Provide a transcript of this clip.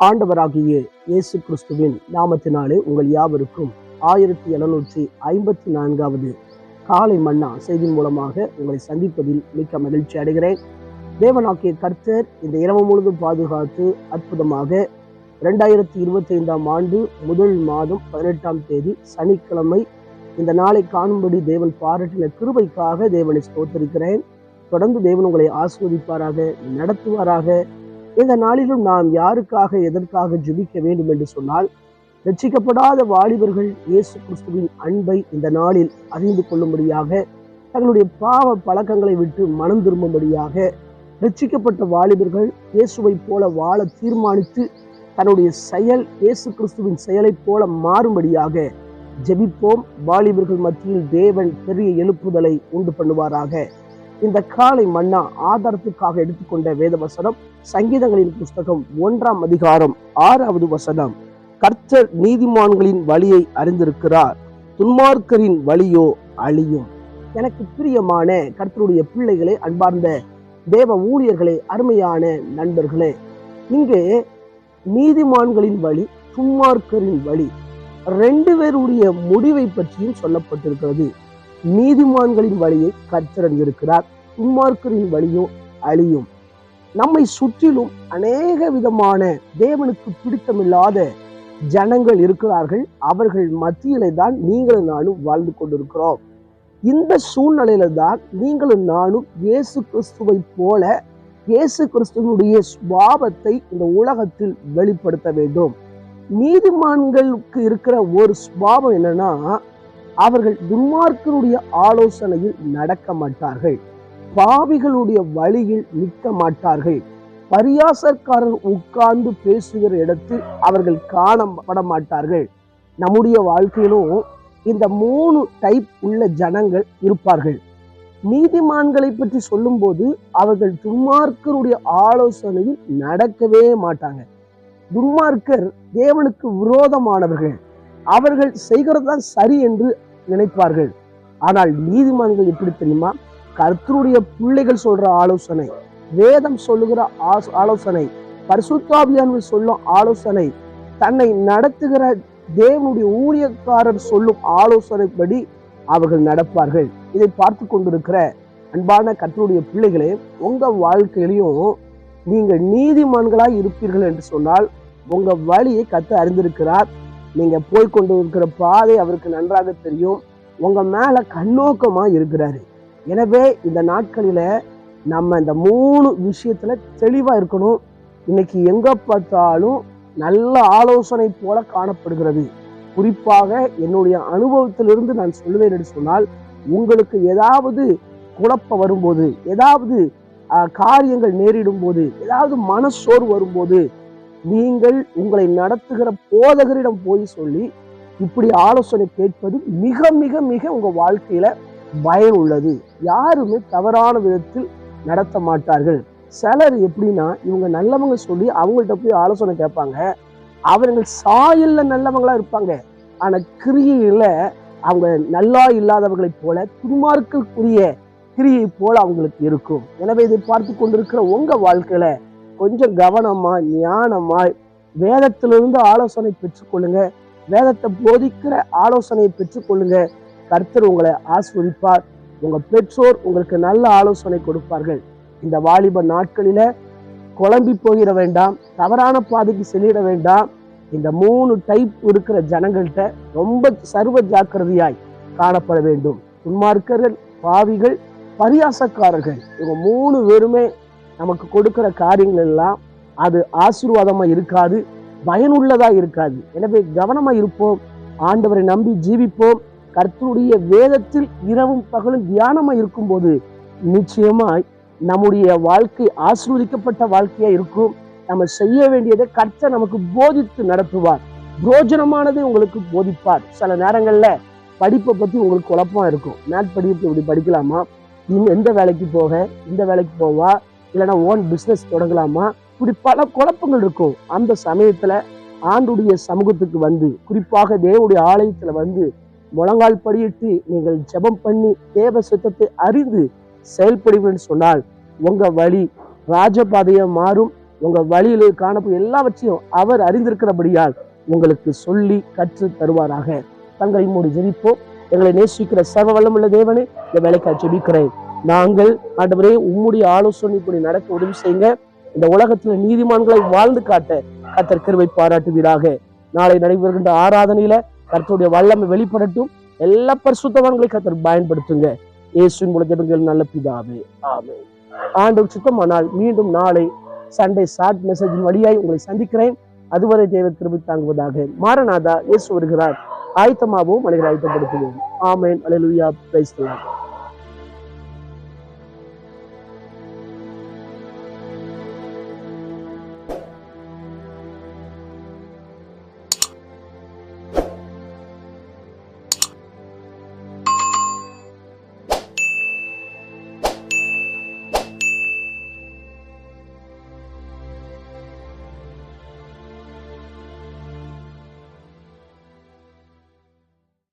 ஆண்டவராகிய இயேசு கிறிஸ்துவின் நாமத்தினாலே உங்கள் யாவருக்கும் ஆயிரத்தி எழுநூற்றி ஐம்பத்தி நான்காவது காலை மன்னா செய்தி மூலமாக உங்களை சந்திப்பதில் மிக்க மகிழ்ச்சி அடைகிறேன். தேவனாக்கிய கர்த்தர் இந்த இரவு முழுதும் பாதுகாத்து அற்புதமாக ரெண்டாயிரத்தி இருபத்தி ஐந்தாம் ஆண்டு முதல் மாதம் பதினெட்டாம் தேதி சனிக்கிழமை இந்த நாளை காணும்படி தேவன் பாராட்டின கிருபைக்காக தேவனை ஸ்தோத்திருக்கிறேன். தொடர்ந்து தேவன் உங்களை ஆஸ்வதிப்பாராக நடத்துவாராக. இந்த நாளிலும் நாம் யாருக்காக எதற்காக ஜெபிக்க வேண்டும் என்று சொன்னால் ரட்சிக்கப்படாத வாலிபர்கள் இயேசு கிறிஸ்துவின் அன்பை இந்த நாளில் அறிந்து கொள்ளும்படியாக தங்களுடைய பாவ பழக்கங்களை விட்டு மனம் திரும்பும்படியாக ரட்சிக்கப்பட்ட வாலிபர்கள் இயேசுவை போல வாழ தீர்மானித்து தன்னுடைய செயல் இயேசு கிறிஸ்துவின் செயலைப் போல மாறும்படியாக ஜெபிப்போம். வாலிபர்கள் மத்தியில் தேவன் பெரிய எழுப்புதலை உண்டு பண்ணுவாராக. இந்த காலை மன்னா ஆதாரத்துக்காக எடுத்துக்கொண்ட வேத வசனம் சங்கீதங்களின் புஸ்தகம் ஒன்றாம் அதிகாரம் ஆறாவது வசனம். கர்த்தர் நீதிமான்களின் வழியை அறிந்திருக்கிறார். துன்மார்க்கரின் வழியோ அழியும். எனக்கு பிரியமான கர்த்தருடைய பிள்ளைகளே அன்பார்ந்த தேவ ஊழியர்களே அருமையான நண்பர்களே இங்கே நீதிமான்களின் வழி துன்மார்க்கரின் வழி ரெண்டு பேருடைய முடிவை பற்றியும் சொல்லப்பட்டிருக்கிறது. நீதிமான்களின் வழியை கர்த்தரன் இருக்கிறார் துன்மார்க்கரின் வழியோ அழியும். நம்மை சுற்றிலும் அநேக விதமான தேவனுக்கு பிடித்தமில்லாத ஜனங்கள் இருக்கிறார்கள். அவர்கள் மத்தியிலே தான் நீங்களும் நானும் வாழ்ந்து கொண்டிருக்கிறோம். இந்த சூழ்நிலையில தான் நீங்களும் நானும் இயேசு கிறிஸ்துவை போல இயேசு கிறிஸ்துவனுடைய சுபாவத்தை இந்த உலகத்தில் வெளிப்படுத்த வேண்டும். நீதிமான்களுக்கு இருக்கிற ஒரு சுபாவம் என்னன்னா அவர்கள் துன்மார்க்கருடைய ஆலோசனையில் நடக்க மாட்டார்கள். பாவிகளுடைய வழியில் நிற்க மாட்டார்கள். பரியாசக்காரர் உட்கார்ந்து பேசுகிற இடத்தில் அவர்கள் காணப்பட மாட்டார்கள். நம்முடைய வாழ்க்கையிலும் இந்த மூணு டைப் உள்ள ஜனங்கள் இருப்பார்கள். நீதிமான்களை பற்றி சொல்லும்போது அவர்கள் துன்மார்க்கருடைய ஆலோசனையில் நடக்கவே மாட்டாங்க. துன்மார்க்கர் தேவனுக்கு விரோதமானவர்கள். அவர்கள் செய்கிறது தான் சரி என்று நினைப்பார்கள். ஆனால் நீதிமான்கள் எப்படி தெரியுமா? கர்த்தருடைய பிள்ளைகள் சொல்ற ஆலோசனை வேதம் சொல்லுகிற ஆலோசனை பரிசுத்தாபியான்கள் சொல்லும் ஆலோசனை தன்னை நடத்துகிற தேவனுடைய ஊழியக்காரர் சொல்லும் ஆலோசனைப்படி அவர்கள் நடப்பார்கள். இதை பார்த்து கொண்டிருக்கிற அன்பான கர்த்தருடைய பிள்ளைகளே உங்க வாழ்க்கையிலையும் நீங்கள் நீதிமான்களாய் இருப்பீர்கள் என்று சொன்னால் உங்க வழியை கத்து அறிந்திருக்கிறார். நீங்க போய் கொண்டு இருக்கிற பாதை அவருக்கு நன்றாக தெரியும். உங்க மேல கண்ணோக்கமா இருக்கிறாரு. எனவே இந்த நாட்களில நம்ம இந்த மூணு விஷயத்துல தெளிவா இருக்கணும். இன்னைக்கு எங்க பார்த்தாலும் நல்ல ஆலோசனை போல காணப்படுகிறது. குறிப்பாக என்னுடைய அனுபவத்திலிருந்து நான் சொல்லுவேன் என்று சொன்னால் உங்களுக்கு ஏதாவது குழப்பம் வரும்போது ஏதாவது காரியங்கள் நேரிடும் போது ஏதாவது மனசோர் வரும்போது நீங்கள் உங்களை நடத்துகிற போதகரிடம் போய் சொல்லி இப்படி ஆலோசனை கேட்பது மிக மிக மிக உங்க வாழ்க்கையில பயன் உள்ளது. யாருமே தவறான விதத்தில் நடத்த மாட்டார்கள். சிலர் எப்படின்னா இவங்க நல்லவங்க சொல்லி அவங்கள்ட்ட போய் ஆலோசனை கேட்பாங்க. அவர்கள் சாயல்ல நல்லவங்களா இருப்பாங்க. ஆனா கிரியையில அவங்க நல்லா இல்லாதவர்களைப் போல துன்மார்க்குரிய கிரியை போல அவங்களுக்கு இருக்கும். எனவே இதை பார்த்து கொண்டிருக்கிற உங்க வாழ்க்கையில கொஞ்சம் கவனமா ஞானமாய் வேதத்திலிருந்து ஆலோசனை பெற்றுக்கொள்ளுங்க. வேதத்தை போதிக்கிற ஆலோசனையை பெற்றுக்கொள்ளுங்க. கர்த்தர் உங்களை ஆஸ்வதிப்பார் உங்க பெற்றோர் உங்களுக்கு நல்ல ஆலோசனை கொடுப்பார்கள். இந்த வாலிப நாட்களில குழம்பி போயிட வேண்டாம். தவறான பாதைக்கு செல்லிட வேண்டாம். இந்த மூணு டைப் இருக்கிற ஜனங்கள்கிட்ட ரொம்ப சர்வ ஜாக்கிரதையாய் காணப்பட வேண்டும். துன்மார்க்கர்கள் பாவிகள் பரியாசக்காரர்கள். இவங்க மூணு பேருமே நமக்கு கொடுக்கிற காரியங்கள் எல்லாம் அது ஆசீர்வாதமா இருக்காது பயனுள்ளதா இருக்காது. எனவே கவனமா இருப்போம் ஆண்டவரை நம்பி ஜீவிப்போம். கர்த்தருடைய வேதத்தில் இரவும் பகலும் தியானமா இருக்கும்போது நிச்சயமாய் நம்முடைய வாழ்க்கை ஆசீர்வதிக்கப்பட்ட வாழ்க்கையா இருக்கும். நம்ம செய்ய வேண்டியதை கர்த்தர் நமக்கு போதித்து நடத்துவார். புரோஜனமானதை உங்களுக்கு போதிப்பார். சில நேரங்களில் படிப்பை பற்றி உங்களுக்கு குழப்பமா இருக்கும். மேட் படிப்பு இப்படி படிக்கலாமா? இன்னும் எந்த வேலைக்கு போக? இந்த வேலைக்கு போவா? இல்லைன்னா ஓன் பிசினஸ் தொடங்கலாமா? இப்படி பல குழப்பங்கள் இருக்கும். அந்த சமயத்துல ஆண்டுடைய சமூகத்துக்கு வந்து குறிப்பாக தேவனுடைய ஆலயத்துல வந்து முழங்கால் படியிட்டு நீங்கள் ஜெபம் பண்ணி தேவ சுத்தத்தை அறிந்து செயல்படுவீங்கன்னு சொன்னால் உங்க வழி ராஜபாதையை மாறும். உங்க வழியிலே காணப்படும் எல்லாவற்றையும் அவர் அறிந்திருக்கிறபடியால் உங்களுக்கு சொல்லி கற்று தருவாராக. தங்களை மூடி ஜெபிப்போம். எங்களை நேசிக்கிற சர்வ வல்லமுள்ள தேவனே இந்த வேலைக்காக ஜெபிக்கிறேன். நாங்கள் ஆண்டவரே உம்முடைய ஆலோசனைப்படி நடக்க உதவி செய்யுங்க. இந்த உலகத்துல நீதிமான்களை வாழ்ந்து காட்ட கத்தர் கிருபை பாராட்டுவீராக. நாளை நடைபெறுகின்ற ஆராதனையில கர்த்தருடைய வல்லமை வெளிப்படட்டும். எல்லா பரிசுத்தவான்களை கத்தர் பயன்படுத்துங்க. இயேசுவின் மூல நல்ல பிதாவே ஆமே ஆண்டவர் சுத்தமானால் மீண்டும் நாளை சண்டே ஷார்ட் மெசேஜின் வழியாய் உங்களை சந்திக்கிறேன். அதுவரை தேவ கிருபை தாங்குவதாக. மாரநாதா இயேசு வருகிறார். ஆயத்தமாகவும் மனிதர் ஆயத்தப்படுத்துவோம் ஆமேன். அலையா பிரைஸ்